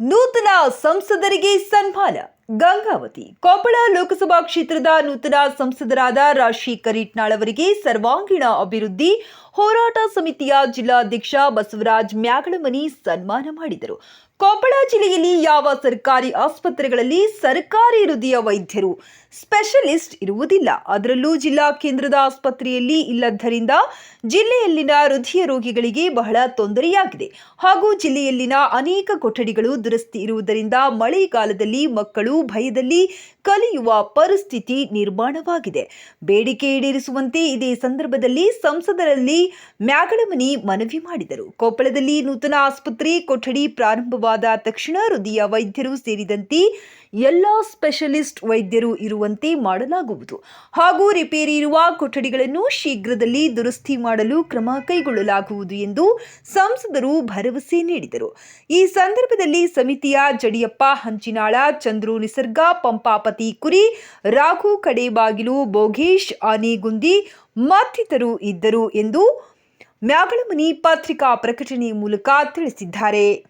ನೂತನ ಸಂಸದರಿಗೆ ಸನ್ಮಾನ. ಗಂಗಾವತಿ. ಕೊಪ್ಪಳ ಲೋಕಸಭಾ ಕ್ಷೇತ್ರದ ನೂತನ ಸಂಸದರಾದ ರಾಶಿ ಕರೀಟ್ನಾಳ್ ಅವರಿಗೆ ಸರ್ವಾಂಗೀಣ ಅಭಿವೃದ್ಧಿ ಹೋರಾಟ ಸಮಿತಿಯ ಜಿಲ್ಲಾಧ್ಯಕ್ಷ ಬಸವರಾಜ್ ಮ್ಯಾಗಳಮನಿ ಸನ್ಮಾನ ಮಾಡಿದರು. ಕೊಪ್ಪಳ ಜಿಲ್ಲೆಯಲ್ಲಿ ಯಾವ ಸರ್ಕಾರಿ ಆಸ್ಪತ್ರೆಗಳಲ್ಲಿ ಸರ್ಕಾರಿ ಹೃದಯ ವೈದ್ಯರು ಸ್ಪೆಷಲಿಸ್ಟ್ ಇರುವುದಿಲ್ಲ. ಅದರಲ್ಲೂ ಜಿಲ್ಲಾ ಕೇಂದ್ರದ ಆಸ್ಪತ್ರೆಯಲ್ಲಿ ಇಲ್ಲದ್ದರಿಂದ ಜಿಲ್ಲೆಯಲ್ಲಿನ ಹೃದಯ ರೋಗಿಗಳಿಗೆ ಬಹಳ ತೊಂದರೆಯಾಗಿದೆ. ಹಾಗೂ ಜಿಲ್ಲೆಯಲ್ಲಿನ ಅನೇಕ ಕೊಠಡಿಗಳು ದುರಸ್ತಿ ಇರುವುದರಿಂದ ಮಳೆಗಾಲದಲ್ಲಿ ಮಕ್ಕಳು ಭಯದಲ್ಲಿ ಕಲಿಯುವ ಪರಿಸ್ಥಿತಿ ನಿರ್ಮಾಣವಾಗಿದೆ. ಬೇಡಿಕೆ ಈಡೇರಿಸುವಂತೆ ಇದೇ ಸಂದರ್ಭದಲ್ಲಿ ಸಂಸದರಲ್ಲಿ ಮ್ಯಾಗಳಮನಿ ಮನವಿ ಮಾಡಿದರು. ಕೊಪ್ಪಳದಲ್ಲಿ ನೂತನ ಆಸ್ಪತ್ರೆ ಕೊಠಡಿ ಪ್ರಾರಂಭವಾದ ತಕ್ಷಣ ಹೃದಯ ವೈದ್ಯರು ಸೇರಿದಂತೆ ಎಲ್ಲ ಸ್ಪೆಷಲಿಸ್ಟ್ ವೈದ್ಯರು ಇರುವಂತೆ ಮಾಡಲಾಗುವುದು. ಹಾಗೂ ರಿಪೇರಿ ಇರುವ ಕೊಠಡಿಗಳನ್ನು ಶೀಘ್ರದಲ್ಲಿ ದುರಸ್ತಿ ಮಾಡಲು ಕ್ರಮ ಕೈಗೊಳ್ಳಲಾಗುವುದು ಎಂದು ಸಂಸದರು ಭರವಸೆ ನೀಡಿದರು. ಈ ಸಂದರ್ಭದಲ್ಲಿ ಸಮಿತಿಯ ಜಡಿಯಪ್ಪ, ಹಂಚಿನಾಳ, ಚಂದ್ರು ನಿಸರ್ಗ ಪಂಪಾಪತಿ ಕುರಿ, ರಾಘು ಕಡೇಬಾಗಿಲು ಬೋಗೇಶ್ ಆನೆಗುಂದಿ ಮತ್ತಿತರು ಇದ್ದರು ಎಂದು ಮ್ಯಾಗಳಮನಿ ಪತ್ರಿಕಾ ಪ್ರಕಟಣೆ ಮೂಲಕ ತಿಳಿಸಿದ್ದಾರೆ.